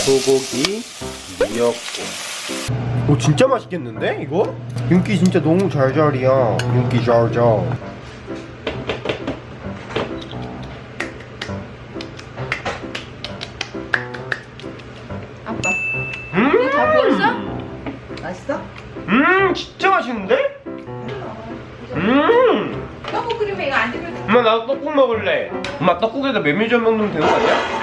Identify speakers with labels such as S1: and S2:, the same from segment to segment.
S1: 소고기, 미역국. 오 진짜 맛있겠는데 이거? 윤기 진짜 너무 잘잘이야. 윤기 잘잘.
S2: 아빠.
S1: 음,
S2: 다 구웠어?
S3: 맛있어?
S1: 음 진짜 맛있는데? 음.
S2: 떡국 끓이면 이거 안 되면
S1: 엄마 나도 떡국 먹을래. 엄마 떡국에다 메밀전 먹으면 되는 거 아니야?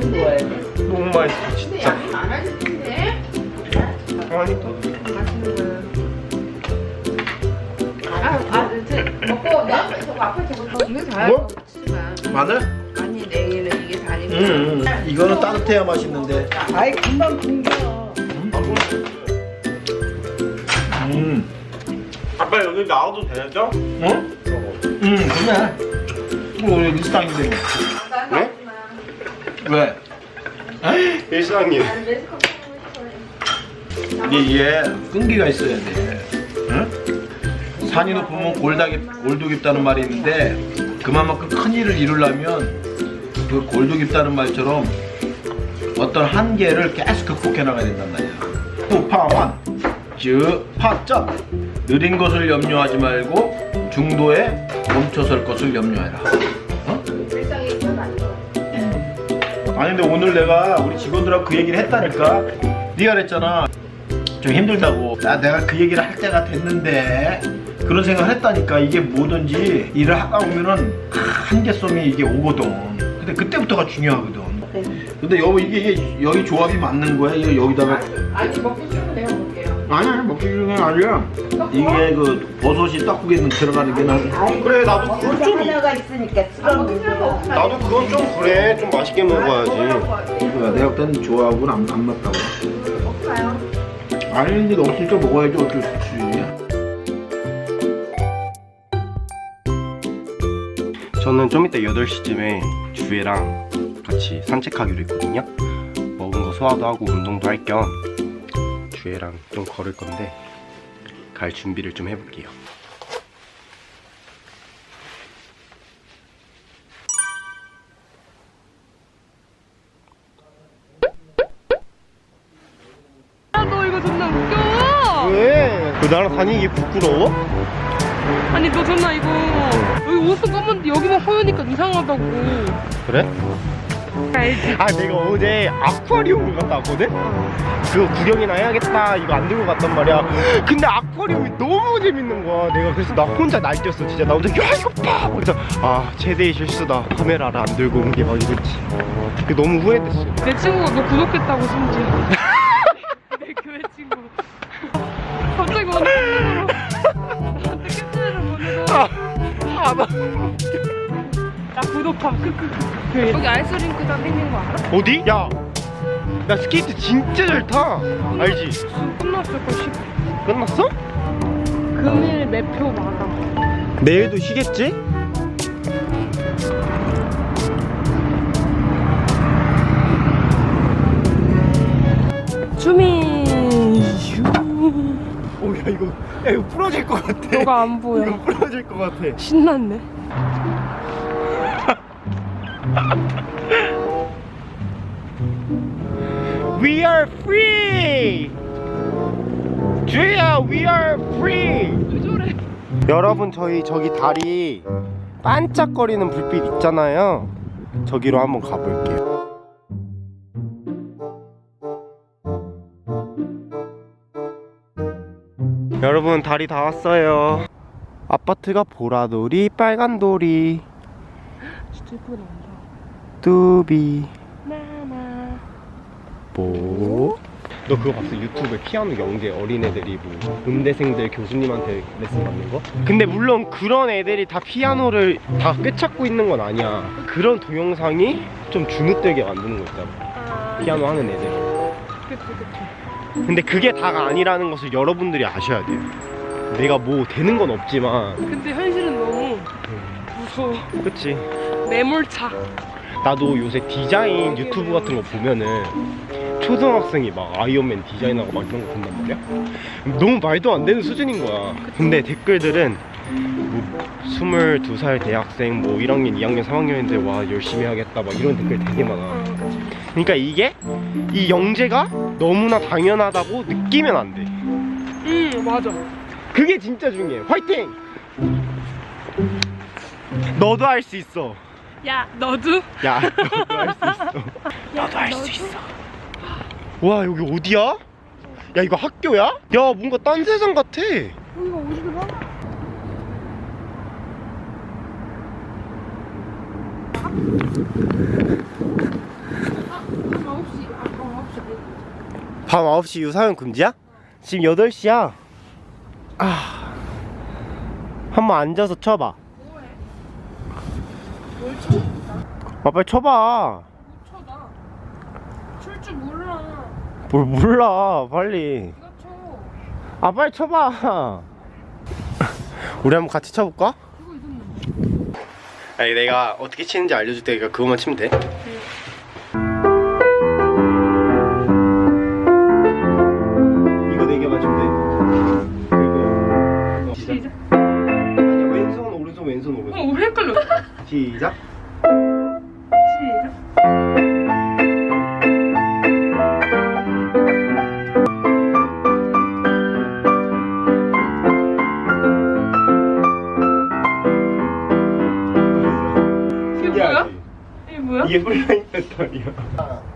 S1: 너무 맛있어
S2: 근데
S1: 진짜.
S2: 양이 많아질 텐데.
S1: 아니 또.
S2: 아, 아, 이제 먹고 나 저거 앞에 저거 이거 다야.
S1: 뭐?
S2: 치지 마.
S1: 마늘?
S2: 아니 내일은 이게 다니까.
S1: 음, 음.
S4: 이거는 따뜻해야 맛있는데.
S3: 아이 금방 굶겨.
S4: 음,
S1: 아빠 여기 나와도 되죠?
S4: 어? 음, 그래. 뭐 우리. 뭐.
S1: 네?
S4: 왜?
S1: 일상님.
S4: 이게 이게 끈기가 있어야 돼. 응? 산이 높으면 골다기 골도 깊다는 말이 있는데 그만큼 큰 일을 이루려면 그 골도 깊다는 말처럼 어떤 한계를 계속 극복해 나가야 된단 말이야. 후파환, 즉 파점. 느린 것을 염려하지 말고 중도에 멈춰설 것을 염려해라.
S2: 아니
S4: 근데 오늘 내가 우리 직원들하고 그 얘기를 했다니까? 네가 그랬잖아. 좀 힘들다고. 나 내가 그 얘기를 할 때가 됐는데 그런 생각을 했다니까. 이게 뭐든지 일을 하다 보면은 한계성이 이게 오거든. 근데 그때부터가 중요하거든. 근데 여기 이게, 이게 여기 조합이 맞는 거야? 여기다가
S2: 아니 먹기 싫으면 내가 먹을게요.
S4: 아니 아니 먹기 중에 아니라 이게 그 버섯이 떡국에 들어가는 게 난.
S3: 아이,
S1: 그래, 나도
S3: 모자
S1: 좀-
S3: 하나가 있으니까
S2: 아.
S1: 나도 그건 좀 그래. 좀 맛있게 먹어야지.
S4: 이거야 내가 그때는 조합은 안, 안 맞다고
S2: 먹지 마요.
S4: 아니 근데 너 진짜 먹어야지 어쩔 수 없지
S1: 저는 좀 이따 8시쯤에 주애랑 같이 산책하기로 했거든요. 먹은 거 소화도 하고 운동도 할 겸 주애랑 좀 걸을 건데 갈 준비를 좀 해볼게요.
S5: 아, 너 이거 존나 웃겨.
S1: 왜? 그 나랑 다니기 부끄러워?
S5: 아니, 너 존나 이거. 여기 옷은 검은데 여기만 허여니까 이상하다고.
S1: 그래?
S5: 알지?
S1: 아 내가 어제 아쿠아리움을 갔다 왔거든? 그거 구경이나 해야겠다 이거 안 들고 갔단 말이야 근데 아쿠아리움이 너무 재밌는 거야 내가 그래서 나 혼자 날뛰었어 진짜 나 혼자 야 이거 봐! 그래서 아 최대의 실수다 카메라를 안 들고 온 게 막 이랬지 그게 너무 후회됐어
S5: 내 친구가 너 구독했다고, 심지어. 내 교회 친구. 갑자기 오늘 나한테 캡처를 보내고.
S1: 아나
S5: 나 구독함, 크크크. 여기 아이스링크장 생긴 거 알아?
S1: 어디? 야! 나 스케이트 진짜 잘 타! 알지?
S5: 끝났을 걸, 씨.
S1: 끝났어?
S5: 금일 매표 마감.
S1: 내일도 쉬겠지?
S5: 주민.
S1: 오 야 이거 야 이거 부러질 것 같아
S5: 너가 안 보여.
S1: 이거 부러질 것 같아
S5: 신났네.
S1: We are free! 주희야, we are free! 여러분, 저희 저기 다리 반짝거리는 불빛 있잖아요. 저기로 한번 가볼게요. 여러분, 다리 다 왔어요. 아파트가 보라돌이, 빨간돌이,
S5: 진짜 예쁘게 나온다.
S1: 뚜비. 뭐? 너 그거 봤어? 유튜브에 피아노 영재 어린애들이 뭐 음대생들 교수님한테 레슨 받는 거? 근데 물론 그런 애들이 다 피아노를 다 꿰찾고 있는 건 아니야 그런 동영상이 좀 주눅들게 만드는 거 있잖아
S5: 아,
S1: 피아노 하는 애들
S5: 그치, 그치.
S1: 근데 그게 다가 아니라는 것을 여러분들이 아셔야 돼요 내가 뭐 되는 건 없지만
S5: 근데 현실은 너무 무서워.
S1: 그치
S5: 매몰차.
S1: 나도 요새 디자인 유튜브 같은 거 보면은 초등학생이 막 아이언맨 디자인하고 막 이런 거 본단 말이야 너무 말도 안 되는 수준인 거야 근데 댓글들은 뭐 22살 대학생 뭐 1학년, 2학년, 3학년인데 와 열심히 하겠다 막 이런 댓글 되게 많아. 그러니까 이게 이 영재가 너무나 당연하다고 느끼면 안 돼.
S5: 응 맞아.
S1: 그게 진짜 중요해. 화이팅! 너도 할 수 있어.
S5: 야 너도?
S1: 야, 너도 할 수 있어. 너도 할 수 있어. 와, 여기 어디야? 야, 이거 학교야? 야, 뭔가 딴 세상 같아.
S5: 여기가 어디서 봐?
S1: 밤 9시 유사용 금지야? 지금 8시야. 아. 한번 앉아서 쳐봐.
S5: 뭘 쳐?
S1: 아, 빨리 쳐봐.
S5: 쳐다. 출줄 몰라.
S1: 뭘 몰라, 빨리.
S5: 네가 쳐.
S1: 아, 빨리 쳐봐. 우리 한번 같이 쳐볼까?
S5: 그거 있었는데.
S1: 아니, 내가 어떻게 치는지 알려줄 테니까 그것만 치면 돼. 시작.
S5: 이게 뭐야? 이게 뭐야?
S1: 이게 플라잉 패턴이야.